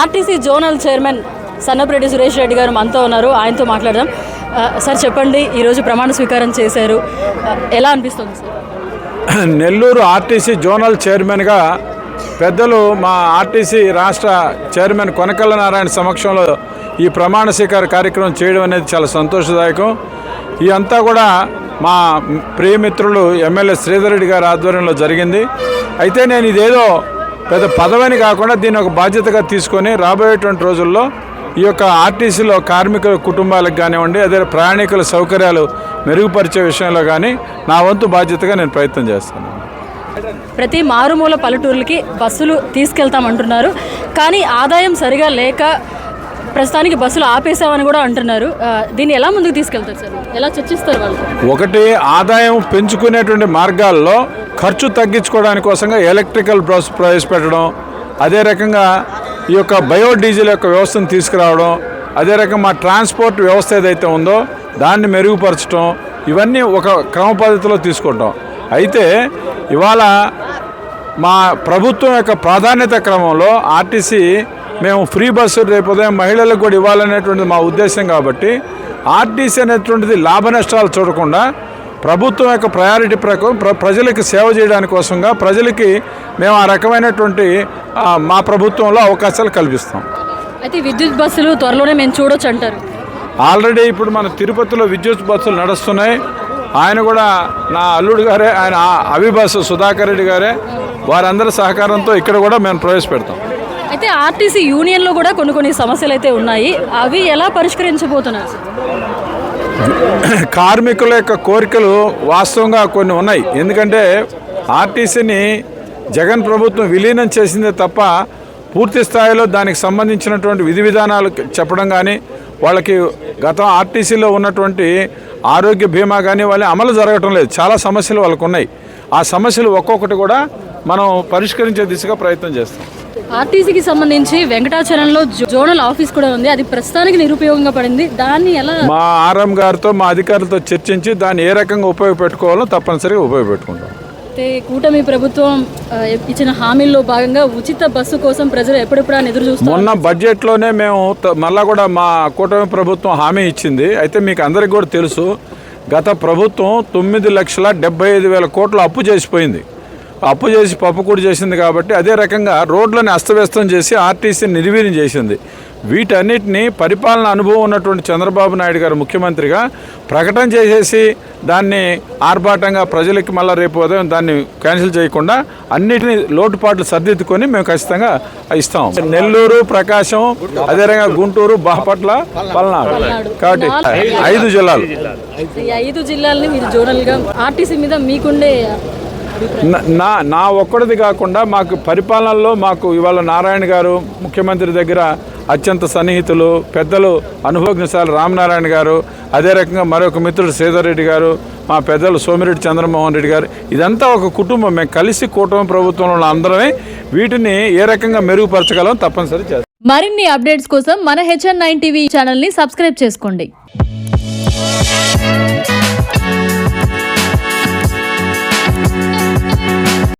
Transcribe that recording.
RTC zonal chairman Sannapreddy Suresh Reddy గారు మనతో ఉన్నారు. ఆయనతో మాట్లాడదాం. సార్ చెప్పండి ఈరోజు ప్రమాణ స్వీకారం చేశారు. ఎలా అనిపిస్తుంది సార్? నెల్లూరు ఆర్టీసీ జోనల్ చైర్మన్గా పెద్దలు మా ఆర్టీసీ రాష్ట్ర చైర్మన్ కొనకల్ల నారాయణ సమక్షంలో ఈ ప్రమాణ స్వీకార కార్యక్రమం చేయడం అనేది చాలా సంతోషదాయకం. ఈ అంతా కూడా మా ప్రియమిత్రులు ఎమ్మెల్యే శ్రీధర్ రెడ్డి గారి ఆధ్వర్యంలో జరిగింది. అయితే నేను ఇదేదో పెద్ద పదవిని కాకుండా దీన్ని ఒక బాధ్యతగా తీసుకొని రాబోయేటువంటి రోజుల్లో ఈ యొక్క ఆర్టీసీలో కార్మికుల కుటుంబాలకు కానివ్వండి అదే ప్రయాణికుల సౌకర్యాలు మెరుగుపరిచే విషయంలో కానీ నా వంతు బాధ్యతగా నేను ప్రయత్నం చేస్తాను. ప్రతి మారుమూల పల్లెటూర్లకి బస్సులు తీసుకెళ్తామంటున్నారు. కానీ ఆదాయం సరిగా లేక ప్రస్తుతానికి బస్సులు ఆపేసామని కూడా అంటున్నారు. దీన్ని ఎలా ముందుకు తీసుకెళ్తారు సార్? ఎలా చర్చిస్తారు వాళ్ళు? ఒకటి ఆదాయం పెంచుకునేటువంటి మార్గాల్లో ఖర్చు తగ్గించుకోవడానికి కోసంగా ఎలక్ట్రికల్ బస్ ప్రవేశపెట్టడం అదే రకంగా ఈ యొక్క బయోడీజిల్ యొక్క వ్యవస్థను తీసుకురావడం అదే రకంగా మా ట్రాన్స్పోర్ట్ వ్యవస్థ ఏదైతే ఉందో దాన్ని మెరుగుపరచడం ఇవన్నీ ఒక క్రమ పద్ధతిలో తీసుకుంటాం. అయితే ఇవాళ మా ప్రభుత్వం యొక్క ప్రాధాన్యత క్రమంలో ఆర్టీసీ మేము ఫ్రీ బస్సు రేపు ఉదయం మహిళలకు కూడా ఇవ్వాలనేటువంటిది మా ఉద్దేశం కాబట్టి ఆర్టీసీ అనేటువంటిది లాభ నష్టాలు చూడకుండా ప్రభుత్వం యొక్క ప్రయారిటీ ప్రకారం ప్ర ప్రజలకి సేవ చేయడానికి కోసంగా ప్రజలకి మేము ఆ రకమైనటువంటి మా ప్రభుత్వంలో అవకాశాలు కల్పిస్తాం. అయితే విద్యుత్ బస్సులు త్వరలోనే మేము చూడొచ్చు అంటారు. ఆల్రెడీ ఇప్పుడు మన తిరుపతిలో విద్యుత్ బస్సులు నడుస్తున్నాయి. ఆయన కూడా నా అల్లుడు గారే ఆయన అభిబాస్ సుధాకర్ రెడ్డి గారే వారందరి సహకారంతో ఇక్కడ కూడా మేము ప్రవేశపెడతాం. అయితే ఆర్టీసీ యూనియన్లో కూడా కొన్ని కొన్ని సమస్యలు అయితే ఉన్నాయి. అవి ఎలా పరిష్కరించబోతున్నారు? కార్మికుల యొక్క కోరికలు వాస్తవంగా కొన్ని ఉన్నాయి. ఎందుకంటే ఆర్టీసీని జగన్ ప్రభుత్వం విలీనం చేసిందే తప్ప పూర్తి స్థాయిలో దానికి సంబంధించినటువంటి విధి విధానాలు చెప్పడం కానీ వాళ్ళకి గత ఆర్టీసీలో ఉన్నటువంటి ఆరోగ్య బీమా కానీ వాళ్ళ అమలు జరగటం లేదు. చాలా సమస్యలు వాళ్ళకు ఉన్నాయి ఆ సమస్యలు ఒక్కొక్కటి కూడా మనం పరిష్కరించే దిశగా ప్రయత్నం చేస్తాం. ఆర్టీసీకి సంబంధించి వెంకటాచలంలో జోనల్ ఆఫీస్ కూడా ఉంది. అది ప్రస్తుతానికి నిరుపయోగంగా పడింది. దాన్ని ఎలా మా ఆర్ఎం గారితో మా అధికారులతో చర్చించి దాన్ని ఏ రకంగా ఉపయోగపెట్టుకోవాలో తప్పనిసరిగా ఉపయోగపెట్టుకుంటాం. అయితే కూటమి ప్రభుత్వం ఇచ్చిన హామీల్లో భాగంగా ఉచిత బస్సు కోసం ప్రజలు ఎప్పుడెప్పుడు ఎదురు చూస్తున్నారు మొన్న బడ్జెట్లోనే మేము మళ్ళా కూడా మా కూటమి ప్రభుత్వం హామీ ఇచ్చింది. అయితే మీకు అందరికీ కూడా తెలుసు గత ప్రభుత్వం తొమ్మిది లక్షల డెబ్బై ఐదు వేల కోట్లు అప్పు చేసిపోయింది. అప్పు చేసి పప్పుకూడు చేసింది కాబట్టి అదే రకంగా రోడ్లను అస్తవ్యస్తం చేసి ఆర్టీసీ నిర్వీర్యం చేసింది. వీటన్నిటిని పరిపాలన అనుభవం ఉన్నటువంటి చంద్రబాబు నాయుడు గారు ముఖ్యమంత్రిగా ప్రకటన చేసేసి దాన్ని ఆర్భాటంగా ప్రజలకి మళ్ళీ రేపు ఉదయం దాన్ని క్యాన్సిల్ చేయకుండా అన్నిటిని లోటుపాట్లు సర్దిద్దుకొని మేము ఖచ్చితంగా ఇస్తాం. నెల్లూరు ప్రకాశం అదే రకంగా గుంటూరు బాపట్ల పల్నాడు. కాబట్టి ఐదు జిల్లాలు. ఐదు జిల్లాలని మీరు జోనల్గా ఆర్టీసీ మీద మీకుండే నా- నా ఒక్కడిది కాకుండా మాకు పరిపాలనలో మాకు ఇవాళ నారాయణ గారు ముఖ్యమంత్రి దగ్గర అత్యంత సన్నిహితులు పెద్దలు అనుభవజ్ఞశాలు రామనారాయణ గారు అదే రకంగా మరొక మిత్రుడు శ్రీధర్రెడ్డి గారు మా పెద్దలు సోమిరెడ్డి చంద్రమోహన్ రెడ్డి గారు ఇదంతా ఒక కుటుంబం. మేము కలిసి కూటమి ప్రభుత్వంలో ఉన్న అందరమే వీటిని ఏ రకంగా మెరుగుపరచగలం తప్పనిసరి చేస్తాం. మరిన్ని అప్డేట్స్ కోసం మన హెచ్ఎన్ నైన్ టీవీ ఛానల్ని సబ్స్క్రైబ్ చేసుకోండి.